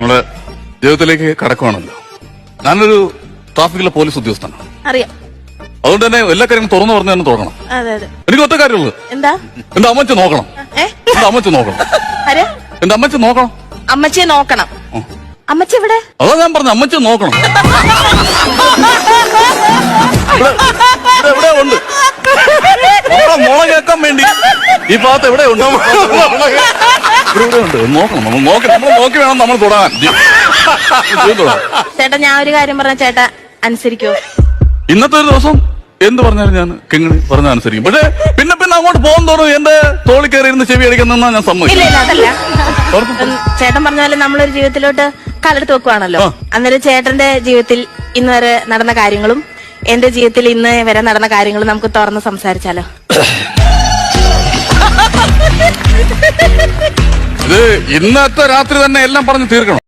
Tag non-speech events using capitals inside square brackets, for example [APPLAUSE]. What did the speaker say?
നമ്മുടെ ജീവിതത്തിലേക്ക് കടക്കുവാണല്ലോ. ഞാനൊരു ട്രാഫിക്കിലെ പോലീസ് ഉദ്യോഗസ്ഥനാണ്. അറിയാം. അതുകൊണ്ട് തന്നെ എല്ലാ കാര്യങ്ങളും തുറന്നു പറഞ്ഞു തന്നെ തുടങ്ങണം അതെ അതെ. എനിക്ക് ഒറ്റ കാര്യമുള്ളൂ. എന്താ? എന്റെ അമ്മച്ച നോക്കണം. ഏ? എന്റെ അമ്മച്ച നോക്കണം. ആരെ? എന്റെ അമ്മച്ച നോക്കണം. അമ്മച്ചിയെ നോക്കണം. ഉം. അമ്മച്ചി എവിടെ? അതാ ഞാൻ പറഞ്ഞു അമ്മച്ച നോക്കണം. ഇവിടെ- ഇവിടെ എവിടെ ഉണ്ട്. നമ്മളെ മുള കേൾക്കാൻ വേണ്ടി ഈ ഭാഗത്ത് എവിടെ ഉണ്ട്? ഉണ്ട്. നോക്കണം. നമ്മൾ നോക്കി നമ്മൾ നോക്കി വേണം നമ്മൾ ചേട്ടാ ഞാൻ ഒരു കാര്യം പറഞ്ഞ ചേട്ടാ അനുസരിക്കോ. ഇന്നത്തെ ഒരു ദിവസം എന്ത് പറഞ്ഞാലും ഞാൻ കിങ്ങിണി പറഞ്ഞ അനുസരിക്കും. പക്ഷേ പിന്നെ പിന്നെ അങ്ങോട്ട് പോകും തോറും എന്റെ തോളി കയറി ഇരുന്ന് ചെവി അടിക്കുന്ന ഞാൻ ഇല്ല സമ്മതിക്കും. ഇല്ല അതല്ല. ഉം, ചേട്ടൻ പറഞ്ഞ പോലെ നമ്മളൊരു ജീവിതത്തിലോട്ട് കാലെടുത്ത് വെക്കുവാണല്ലോ. അന്നേരം ചേട്ടന്റെ ജീവിതത്തിൽ ഇന്ന് വരെ നടന്ന കാര്യങ്ങളും എന്റെ ജീവിതത്തിൽ ഇന്ന് വരെ നടന്ന കാര്യങ്ങളും നമുക്ക് തുറന്ന് സംസാരിച്ചാലോ? [COUGHS] ഇത് ഇന്നത്തെ രാത്രി തന്നെ എല്ലാം പറഞ്ഞ് തീർക്കണം.